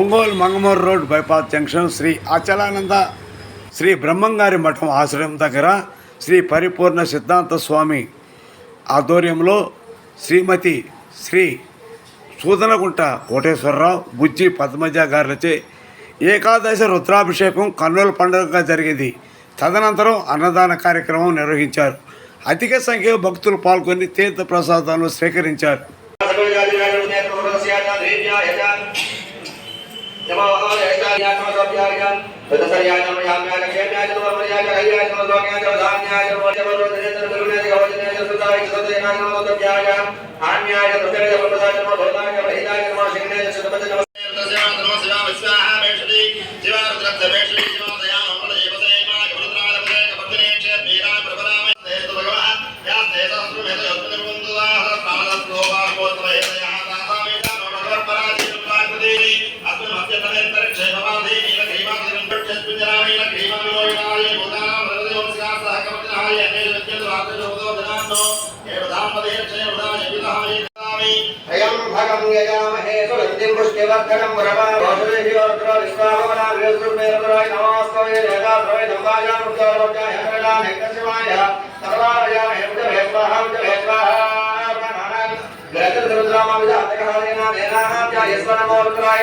Ongole Mangamuru road bypass junction Sri Achalananda Sri Brahmamgari Matham ఆశ్రయం దగ్గర శ్రీ పరిపూర్ణ సిద్ధాంత స్వామి ఆధ్వర్యంలో శ్రీమతి శ్రీ సూదనగుంట కోటేశ్వరరావు బుజ్జి పద్మజ గారులచే ఏకాదశి రుద్రాభిషేకం కన్నుల పండుగగా జరిగింది. తదనంతరం అన్నదాన కార్యక్రమం నిర్వహించారు. అధిక సంఖ్యలో భక్తులు పాల్గొని తీర్థ ప్రసాదాలను స్వీకరించారు आन्याय प्रत्यय ब्रह्मदाय नमः भोलाय महिलाय नमः शिवनाय सुतपते नमः సుగంధిం పుష్టివర్ధనం వరవాసుదేవాయ నమస్కవే దేవాయ దంబాయాం ఉద్యోగవచాయ హరదాం హేకశివాయ సర్వారయామ హేంద్ర యస్వనమో రుద్రాయ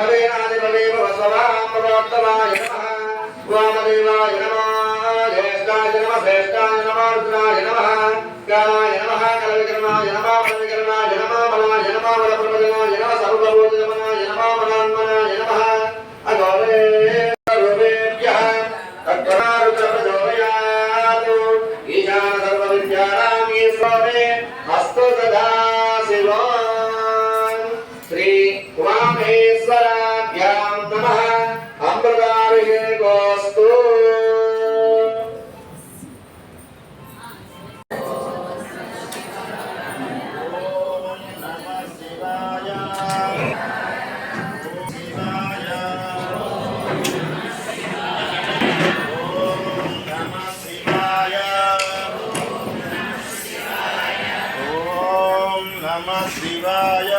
భవే భవేనాది భవే భవ స్వరాం ప్రవర్తమాయ నమః వామదేవాయ నమః జ్యేష్ఠాయ నమః శ్రేష్ఠాయ నమః రుద్రాయ నమః కాలాయ నమః కలవికరణాయ నమః బలవికరణాయ నమః బలాయ నమః బలప్రభజనాయ నమః సర్వభూతజమనాయ నమః మనాన్మనాయ నమః అగౌరే శివాయ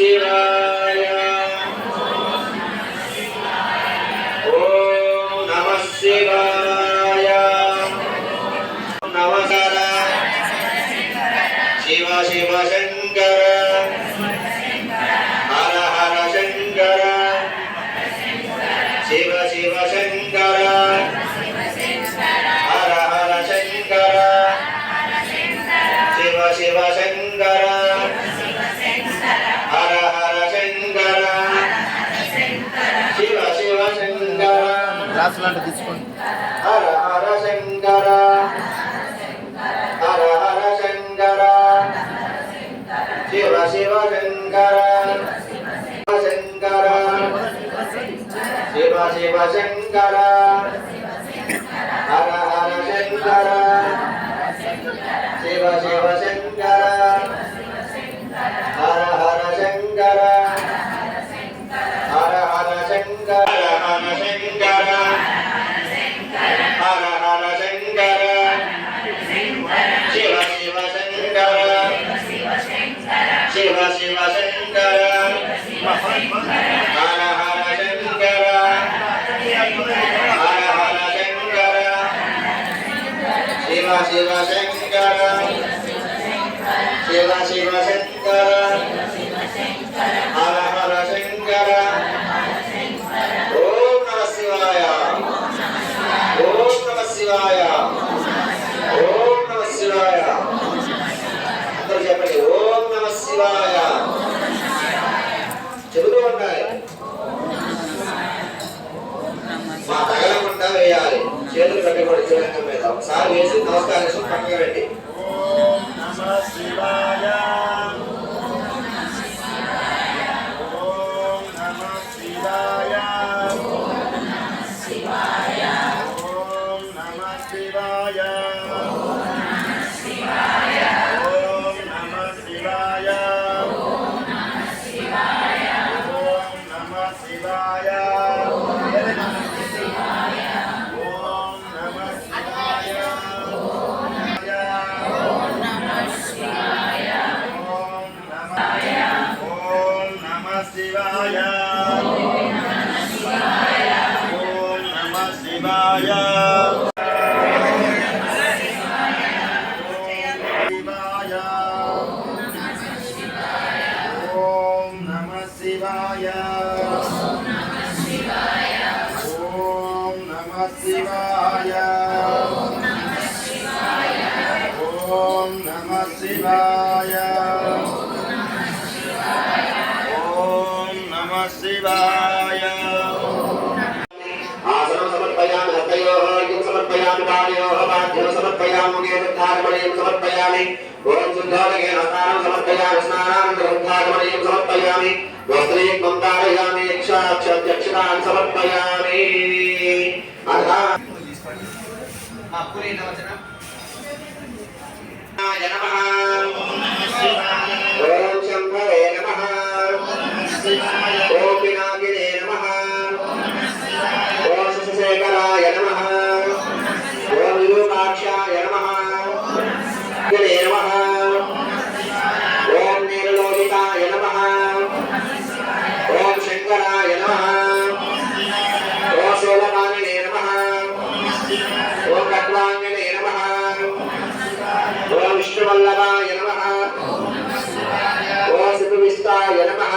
నమ గ్లాసులు అంటే తీసుకోండి. హర హర శంకర. హర హర శంకర. శివ శివ శంకర. శివ శంకర. శివ శివ శంకర. శివ శివ శంకర శివ శివ శంకర హర హర శంకర. ఓం నమ శివాయ ఓం నమ శివాయ. Yeah. योः माध्यं समर्पयामुखे वृद्धागमनीयं समर्पयामि ॐ शुद्धालये नतारं समर्पयामि स्नानानन्तरवृद्धागमनीयं समर्पयामि वस्त्रेकं धारयामि यक्षाक्षदक्षिणान् समर्पयामि अधः जनमः vaya, nada más.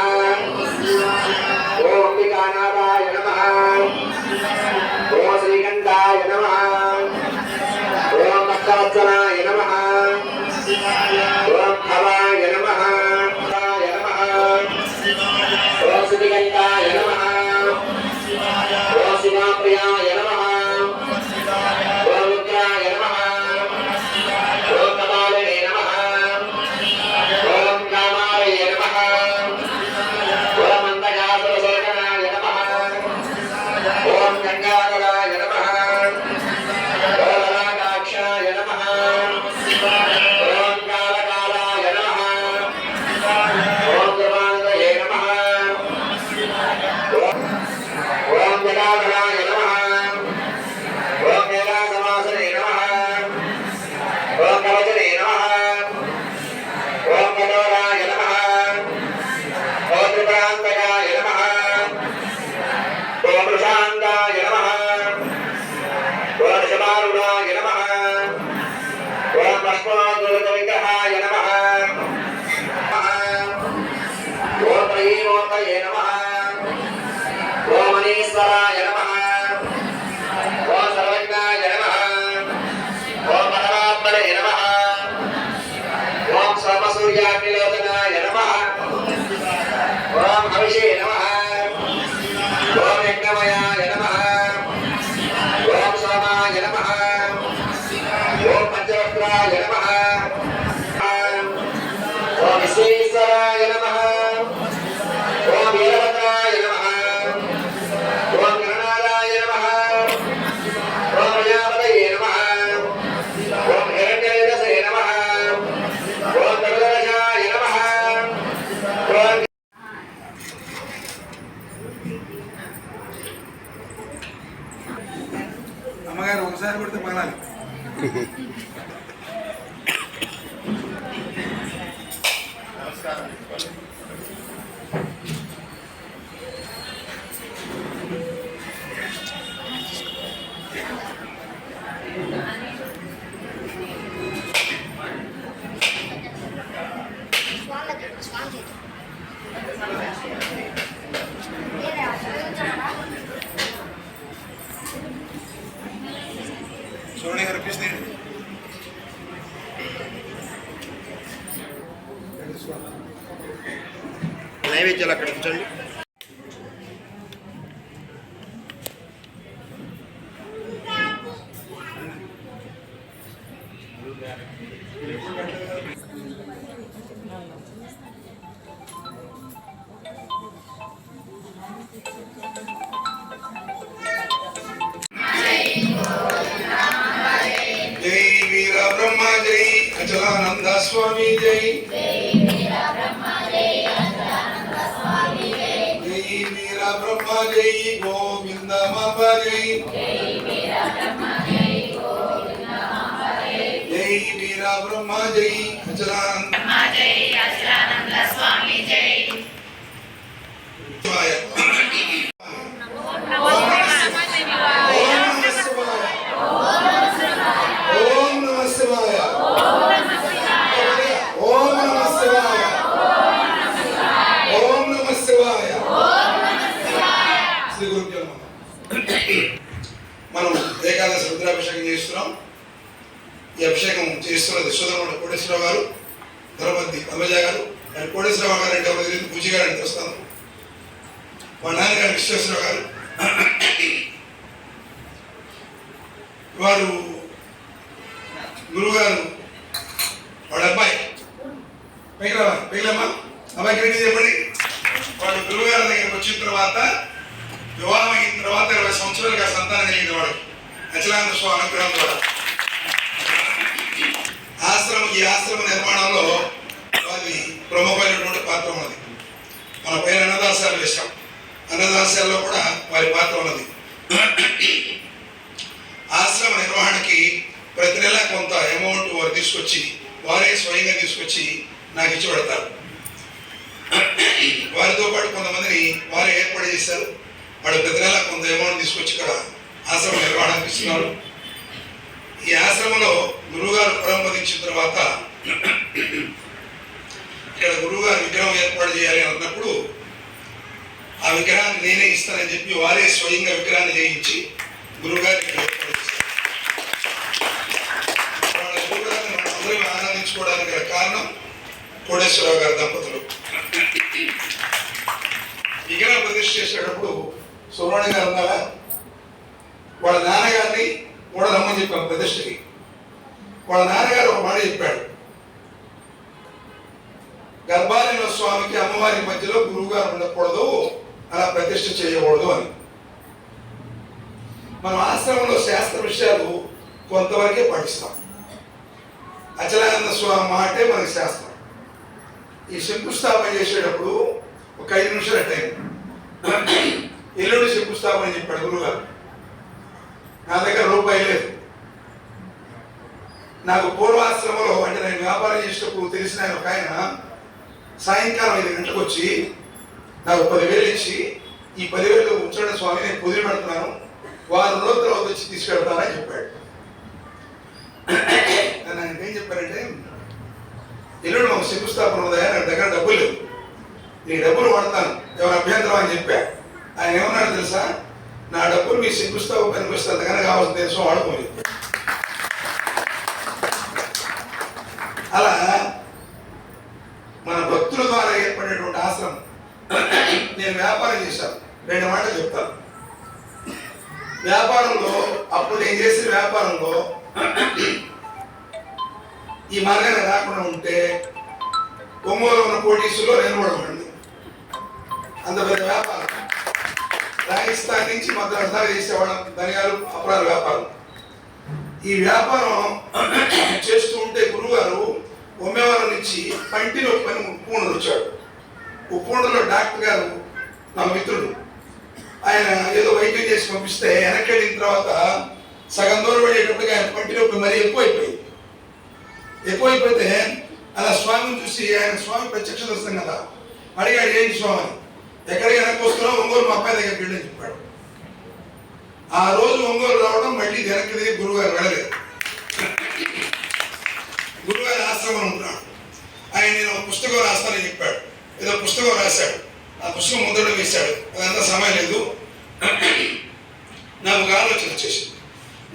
పద్మనాభులకవిగ్రహాయ నమ ఓతయే ఓతయే నమ. ఓమనేశ్వరాయ ఒకసారి కొడితే పడాలి జై వీర బ్రహ్మ జై అచలానంద స్వామి జై జై వీర బ్రహ్మ జై గోవింద మాప జై జై వీర బ్రహ్మ జై. అచలానంద నమ శివాయ. శ్రీ గురుభ్యో నమః. మనం ఏకాదశి రుద్రాభిషేకం చేస్తున్నాం. ఈ అభిషేకం చేస్తున్నది సుధర్ముడు కోటేశ్వరరావు గారు ధర్మద్ది అమ్మజ గారు మరి కోటేశ్వరరావు గారు అంటే ఎవరు తెలియదు పూజ గారు అంటే వస్తాను మా నాన్నగారు విశ్వేశ్వరరావు గారు. వారు గురువుగారు వాళ్ళ అబ్బాయి. పైకి రావా పైకి రామ్మా అబ్బాయికి రెడీ చెప్పండి. వాడు గురువుగారి దగ్గరికి వచ్చిన తర్వాత వివాహం అయిన తర్వాత ఇరవై సంవత్సరాలుగా సంతానం కలిగింది వాడు. అచలానంద స్వామి అనుగ్రహం ద్వారా. ఆశ్రమం ఈ ఆశ్రమ నిర్మాణంలో వారి ప్రముఖమైనటువంటి పాత్ర ఉన్నది. మన పైన అన్నదాసాలు వేశాం. అన్నదాసాల్లో కూడా వారి పాత్ర ఉన్నది. ఆశ్రమ నిర్వహణకి ప్రతి నెల కొంత అమౌంట్ వారు తీసుకొచ్చి వారే స్వయంగా తీసుకొచ్చి నాకు ఇచ్చి పెడతారు. వారితో పాటు కొంతమందిని వారే ఏర్పాటు చేశారు. వాళ్ళు ప్రతి నెల కొంత అమౌంట్ తీసుకొచ్చి ఇక్కడ ఆశ్రమ నిర్వహణకు ఇస్తున్నారు. ఈ ఆశ్రమంలో గురువుగారు ప్రారంభించిన తర్వాత ఇక్కడ గురువుగారు విగ్రహం ఏర్పాటు చేయాలి అన్నప్పుడు ఆ విగ్రహాన్ని నేనే ఇస్తానని చెప్పి వారే స్వయంగా విగ్రహాన్ని చేయించి గురువుగారు ఇక్కడ ఏర్పాటు వాళ్ళ గురువుగారిని మనందరం ఆనందించుకోవడానికి గల కారణం కోటేశ్వరరావు గారి దంపతులు. విగ్రహం ప్రతిష్ఠ చేసేటప్పుడు సుబ్రహ్మణ్య గారు ఉన్నారా? వాళ్ళ నాన్నగారిని కూడా రమ్మని చెప్పాను ప్రతిష్టకి వాళ్ళ నాన్నగారు ఒక మాట చెప్పాడు. గర్భాలయంలో స్వామికి అమ్మవారి మధ్యలో గురువుగారు ఉండకూడదు అలా ప్రతిష్ట చేయకూడదు అని. మనం ఆశ్రమంలో శాస్త్ర విషయాలు కొంతవరకే పాటిస్తాం. అచలానంద స్వామి మాటే మనకి శాస్త్రం. ఈ శంకుస్థాపన చేసేటప్పుడు ఒక ఐదు నిమిషాల టైం. ఎల్లుండి శంకుస్థాపన చెప్పాడు గురువుగారు. నా దగ్గర రూపాయి లేదు. నాకు పూర్వాశ్రమంలో అంటే నేను వ్యాపారం చేసేటప్పుడు తెలిసిన ఆయన ఒక ఆయన సాయంకాలం ఐదు గంటలకు వచ్చి నాకు పదివేలు ఇచ్చి ఈ పదివేలు ఉంచండి స్వామి నేను పొదిలి పెడుతున్నాను. వారం రోజుల తర్వాత వచ్చి తీసుకెళ్తానని చెప్పాడు. నేను ఆయనకి ఏం చెప్పారంటే ఎల్లుండి మాకు శంకుస్థాపన ఉందా? నా దగ్గర డబ్బులు లేవు. నీ డబ్బులు వాడతాను. ఎవరు అభ్యంతరం అని చెప్పా. ఆయన ఏమన్నాడు తెలుసా? నా డబ్బులు మీ శంకుస్థాపన పనికొస్తే అంతకన్నా కావాల్సిన అలా మన భక్తుల ద్వారా ఏర్పడినటువంటి ఆశ్రమం. నేను వ్యాపారం చేశాను. రెండు మాటలు చెప్తాను వ్యాపారంలో అప్పుడు నేను చేసిన వ్యాపారంలో ఈ మార్గం ఆయన స్వామి ప్రత్యక్ష దర్శనం కదా. అడిగాడు ఏంటి స్వామి? ఎక్కడికి వెనక్కి వస్తున్నావు ఒంగోలు మా అబ్బాయి దగ్గరికి వెళ్ళని చెప్పాడు. ఆ రోజు ఒంగోలు రావడం మళ్ళీ వెనక్కి దిగి గురుగారు వెళ్ళలేదు. గురుగారు ఆశ్రమం ఉంటున్నాడు ఆయన నేను ఒక పుస్తకం రాస్తానని చెప్పాడు. ఏదో పుస్తకం రాశాడు. ఆ పుస్తకం ముద్రలో వేశాడు. అదంతా సమయం లేదు. నాకు ఒక ఆలోచన వచ్చేసింది.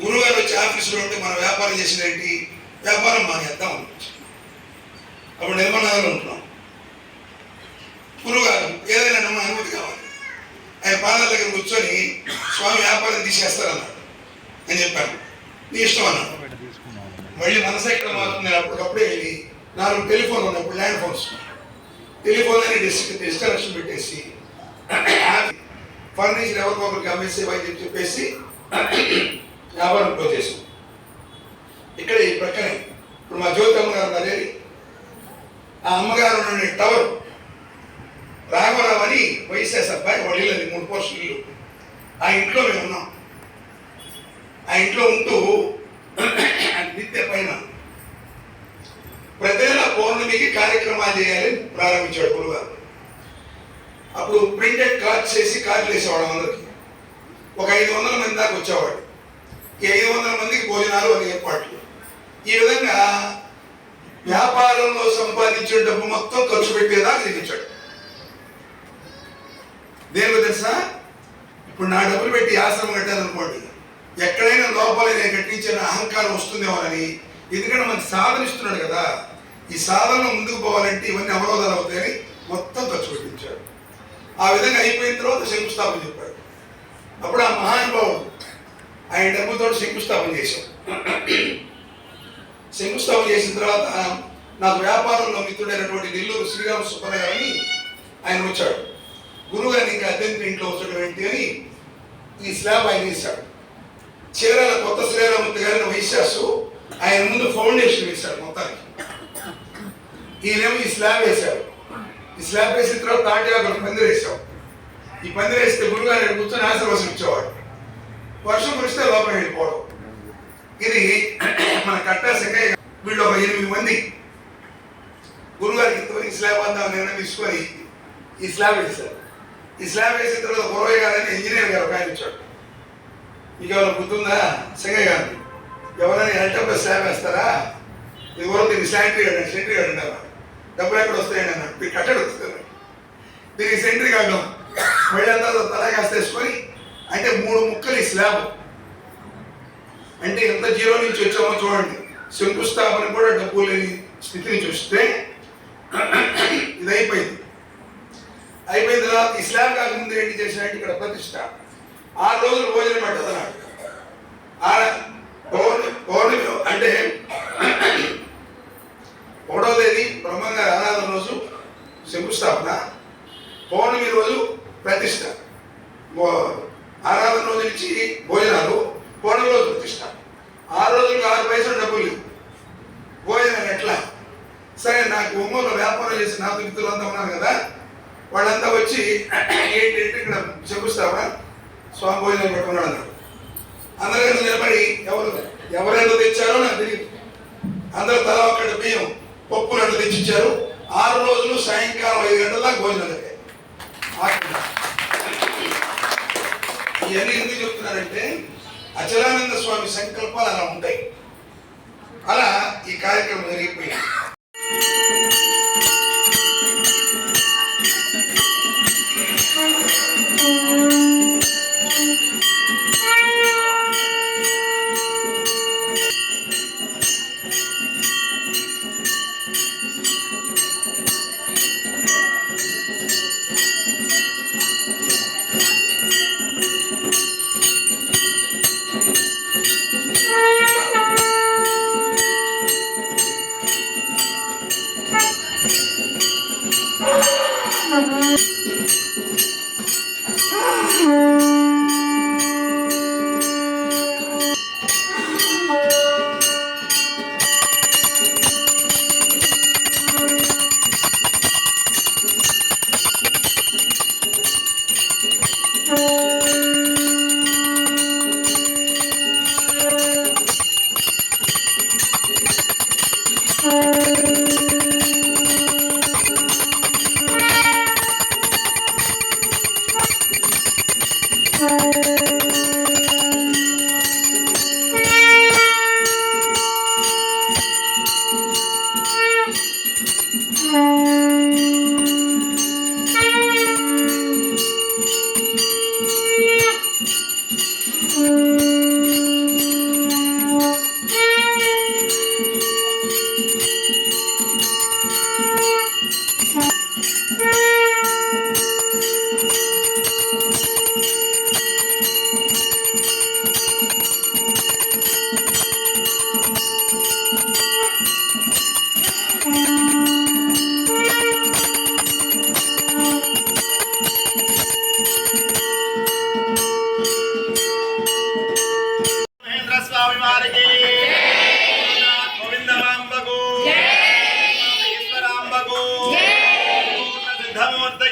గురుగారు వచ్చి ఆఫీసులో ఉంటే మనం వ్యాపారం చేసిన వ్యాపారం మానేద్దాం అనిపించింది అప్పుడు నిర్మాణాలు ఉంటున్నాం గురుగారు ఏదైనా నమ్మ అనుమతి కావాలి. ఆయన పాదాల దగ్గర కూర్చొని స్వామి వ్యాపారం తీసేస్తారన్నాడు అని చెప్పాను నీ ఇష్టం అన్నాడు మళ్ళీ మనసు ఎక్కడ మాత్రం అప్పటికప్పుడే వెళ్ళి నాలుగు టెలిఫోన్ ఉన్నప్పుడు ల్యాండ్ ఫోన్స్ టెలిఫోన్ అని డిస్ డిస్కనెక్షన్ పెట్టేసి ఫర్నిచర్ ఎవరికొకరికి అమ్మేసి వైద్యం చెప్పేసి వ్యాపారం క్లోజ్ చేసాం ఇక్కడ ఈ ప్రక్కనే. ఇప్పుడు మా జ్యోతి గారు ఉన్నారు ఆ అమ్మగారు ఉన్న టవర్ రాఘవరావు అని వైఎస్ఎస్ అబ్బాయి వాళ్ళ ఇల్లు మూడు పోస్టులు ఇల్లు. ఆ ఇంట్లో మేము ఉన్నాం. ఆ ఇంట్లో ఉంటూ నిత్య పైన. ప్రతి నెల పౌర్ణమికి కార్యక్రమాలు చేయాలని ప్రారంభించాడు గురుగారు. అప్పుడు ప్రింటెడ్ కార్డ్స్ వేసి కార్డులు వేసేవాడు అందరికి. ఒక ఐదు వందల మంది దాకా వచ్చేవాడు ఈ ఐదు వందల మందికి భోజనాలు అది ఏర్పాట్లు. ఈ విధంగా వ్యాపారంలో సంపాదించిన డబ్బు మొత్తం ఖర్చు పెట్టేదాకా తెగించాడు దేనికి తెలుసా? ఇప్పుడు నా డబ్బులు పెట్టి ఆశ్రమం కట్టాలనుకోండి ఎక్కడైనా లోపల నేను కట్టించిన అహంకారం వస్తుందేమోనని ఎందుకంటే మనకి సాధన ఇస్తున్నాడు కదా ఈ సాధనలో ముందుకు పోవాలంటే ఇవన్నీ అవరోధాలు అవుతాయని మొత్తం ఖర్చు పెట్టించాడు. ఆ విధంగా అయిపోయిన తర్వాత శంకుస్థాపన చెప్పాడు. అప్పుడు ఆ మహానుభావుడు ఆయన డబ్బుతో శంకుస్థాపన చేశాం శంకుస్థాపన చేసిన తర్వాత నాకు వ్యాపారంలో మిత్రుడైనటువంటి నెల్లూరు శ్రీరామ సుబ్బయ్య అని ఆయన వచ్చాడు. గురుగారిని ఇంకా అద్దెంత ఇంట్లో వచ్చడం ఏంటి అని ఈ స్లాబ్ ఆయన వేశాడు. చీరాల కొత్త శ్రీరామూర్తి గారిని వైశ్యాసు ఆయన ముందు ఫౌండేషన్ వేశాడు మొత్తానికి. ఈయనేమో ఈ స్లాబ్ వేశాడు. ఈ స్లాబ్ వేసిన తర్వాత తాటి ఆకులు పందిరి వేసాం ఈ పందిరి వేస్తే గురుగారు కూర్చొని ఆశీర్వాసం ఇచ్చేవాడు వర్షం కురిస్తే లోపల వెళ్ళిపోవడం. ఇది మన కట్టా సంగయ్య వీళ్ళు ఒక ఎనిమిది మంది గురుగారికి ఇంతవరకు స్లాబ్ అందాం నిర్ణయం తీసుకొని ఈ స్లాబ్ వేశారు. ఈ స్లాబ్ వేసిన తర్వాత గురవయ్య గారని ఇంజనీర్ గారు ఒక ఆయన ఇచ్చాడు. మీకు ఎవరు గుర్తుందా? సంగయ్య గారు ఎవరైనా ఎల్టప్లో స్లాబ్ వేస్తారా? ఇది వరకు దీన్ని శానిటరీ గార్డ్ సెంట్రీ గార్డ్ అంటారు. డబ్బులు ఎక్కడ వస్తాయండి అన్నాడు మీరు కట్టడి వస్తుంది దీనికి సెంటరీ గార్డు మళ్ళీ అంతా తలగాస్త వేసుకొని అంటే మూడు ముక్కలు ఈ స్లాబ్. అంటే ఎంత జీరో నుంచి వచ్చామో చూడండి. శంకుస్థాపన కూడా డబ్బు లేని స్థితి నుంచి వస్తే ఇది అయిపోయింది. అయిపోయిన తర్వాత ఇస్లాం కాకముందు ఏంటి చేసినట్టు ఇక్కడ ప్రతిష్ట. ఆరు రోజులు భోజనం పెట్టదన్నాడు ఆ పౌర్ణమి పౌర్ణమి అంటే ఒకటో తేదీ బ్రహ్మంగారి ఆరాధన రోజు శంకుస్థాపన. పౌర్ణమి రోజు ప్రతిష్ట. ఆరాధన రోజు నుంచి భోజనాలు. కోడలో రోజు ప్రతిష్ట. ఆరు రోజులకు ఆరు పైసలు డబ్బులు లేవు. ఎట్లా? సరే నాకు ఒంగోలు వ్యాపారం చేసి నా మిత్రులు అంతా ఉన్నారు కదా వాళ్ళంతా వచ్చి ఏంటంటే ఇక్కడ చెప్పుస్తావా స్వామి భోజనం పెట్టుకున్నాడు అన్నాడు. అందరికీ నిలబడి ఎవరు ఎవరెంత తెచ్చారో నాకు తెలియదు. అందరూ తల ఒక్కటి బియ్యం పప్పు రెండు తెచ్చిచ్చారు. ఆరు రోజులు సాయంకాలం ఐదు గంటల దాకా భోజనం జరిగాయి ఇవన్నీ ఎందుకు చెప్తున్నారంటే అచలానంద స్వామి సంకల్పాలు అలా ఉంటాయి. అలా ఈ కార్యక్రమం జరిగిపోయింది.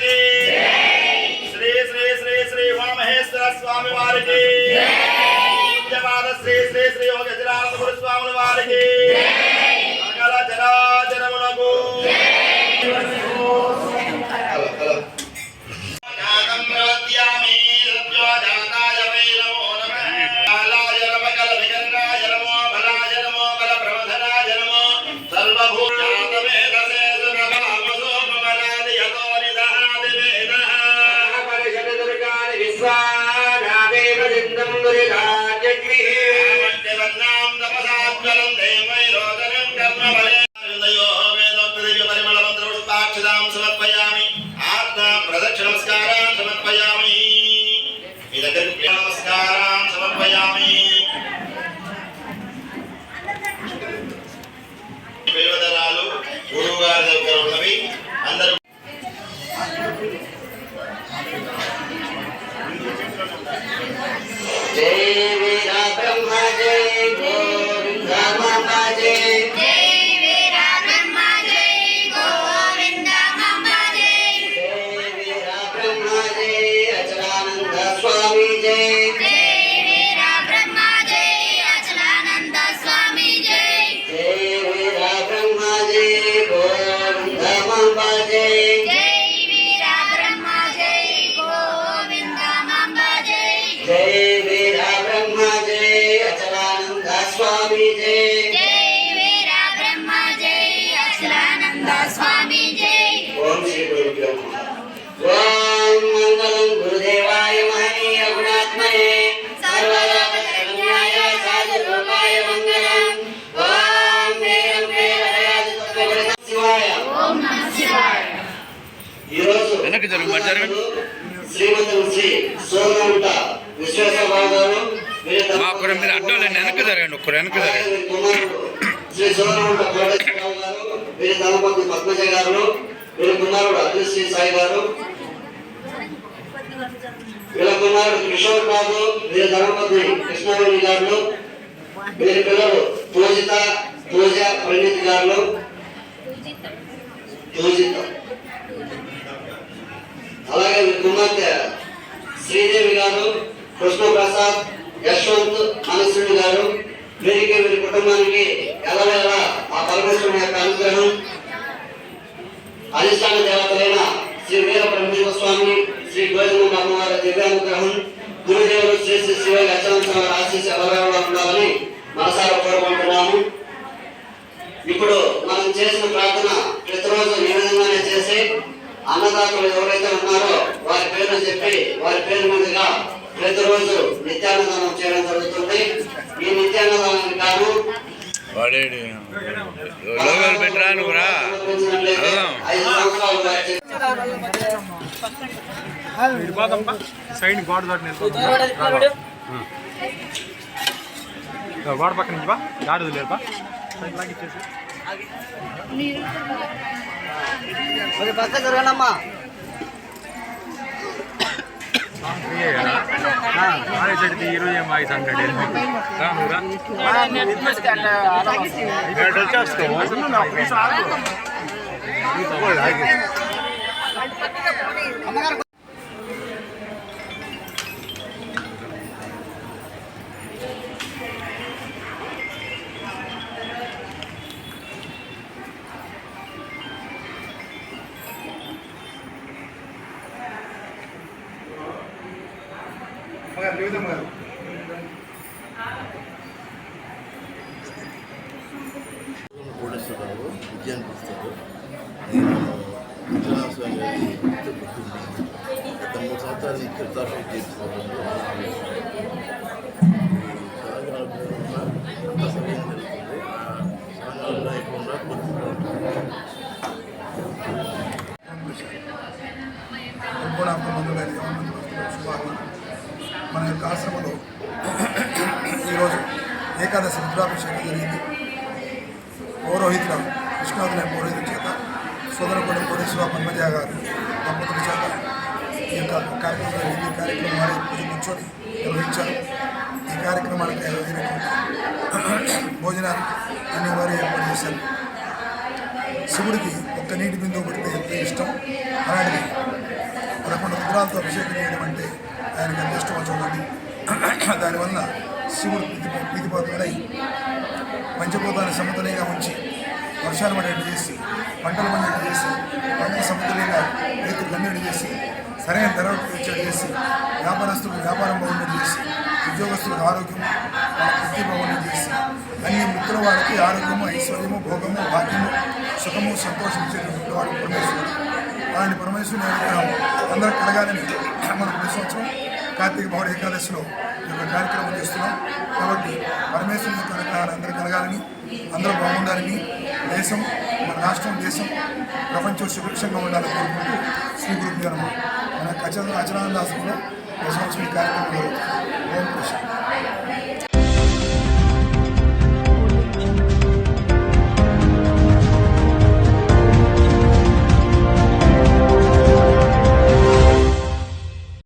సిద్ధమూర్తికి శ్రీ శ్రీ శ్రీ శ్రీ ఉమామహేశ్వర స్వామి వారికి పూజ్యపాద శ్రీ శ్రీ శ్రీ యోగజరానందపుర స్వాముల వారికి జరుగు, మరి జరగండి. మా మీరు అడ్డాలండి వెనక్కి జరగండి ఒక్కరు వెనక్కి అలాగే జరగండి. శ్రీ కోటేశ్వరరావు గారు వీరి ధనపతి పద్మజ గారు. వీరి కుమారుడు సాయి గారు వీళ్ళ కుమారుడు కిషోర్ బాబు వీరి ధర్మపత్ని కృష్ణవేణి గారు వీరి పిల్లలు పూజిత. పూజ ప్రణీత్ గారు పూజిత. అలాగే కుమార్తె శ్రీదేవి గారు కృష్ణప్రసాద్ యశ్వంత్ మనసుడు గారు వీరికి వీరి కుటుంబానికి ఎలవేళ ఆ పరమేశ్వరుని యొక్క అనుగ్రహం. అధిష్టాన దేవతలైన శ్రీ వీర బ్రహ్మేశ్వర స్వామి శ్రీ గోవింద అమ్మవారి దివ్యానుగ్రహం గురుదేవులు శ్రీ శ్రీ శివ అచ్చంత ఆశీస్ ఎలవేళ ఉండాలని మనసారా కోరుకుంటున్నాము. ఇప్పుడు మనం చేసిన ప్రార్థన ప్రతిరోజు ఈ విధంగానే చేసి అన్నదాతలు ఎవరైతే ఉన్నారో వారి పేర్లు చెప్పి వారి పేరు మీదుగా ప్రతిరోజు నిత్యాన్నదానం చేయడం జరుగుతుంది. ఈ నిత్యాన్నదానానికి గాను వాడేడు. లోగోలు పెట్టరా నువ్వురా సైడ్ గోడ దాటి నిల్చుకో. గోడ పక్క నుంచి బా. దాడి వదిలేరు బా. సైడ్ లాగిచ్చేసి మరి ఫ్రీ జరగనమ్మా అమ్మగారు ఏకాదశి రుద్రాభిషేకం జరిగింది. పౌరోహితుల కృష్ణాదుల పౌరోహితుల చేత సోదరపడి కోటేశ్వర పద్మజ గారు దంపతుల చేత ఈ యొక్క కార్యక్రమం జరిగింది. ఈ కార్యక్రమం వారి కూర్చొని నిర్వహించారు. ఈ కార్యక్రమానికి అయినటువంటి భోజనాలు అన్ని వారు ఏర్పాటు చేశారు. శివుడికి ఒక్క నీటి బిందువు పడితే ఎంత ఇష్టం. అలాంటిది పదకొండు రుద్రాలతో అభిషేకం చేయడం అంటే ఆయనకు ఎంత ఇష్టమో చూడండి. దానివల్ల శివుడు ప్రీతి పంచభూతాన్ని సమతులైగా ఉంచి వర్షాలు పడేట్టు చేసి పంటలు పండేట్టు చేసి పంటలు సమతుల్యంగా రైతులు గన్నెడు చేసి సరైన ధర వచ్చేట్టు చేసి వ్యాపారస్తులకు వ్యాపారం బాగుండేట్టు చేసి ఉద్యోగస్తులకు ఆరోగ్యం వృత్తి బాగుండేట్టు చేసి అన్ని మిత్రుల వారికి ఆరోగ్యము ఐశ్వర్యము భోగము భాగ్యము సుఖము సంతోషం ఇచ్చేటువంటి వాడు పరమేశ్వరుడు. అలాంటి పరమేశ్వరుని అనుగ్రహం అందరూ కలగాలని మనం ప్రతి సంవత్సరం కార్తీక పౌర ఏకాదశిలో ఈ యొక్క కార్యక్రమం చేస్తున్నాం. కాబట్టి పరమేశ్వరుని యొక్క అనుగ్రహాలు అందరూ కలగాలని అందరూ బాగుండాలని దేశం మన రాష్ట్రం దేశం ప్రపంచం సుభిక్షంగా ఉండాలని కోరుకుంటూ శ్రీ గురు మన ఖచ్చితంగా అచనానందాసంలో ఈ సంవత్సరం కార్యక్రమం ఓం కృష్ణ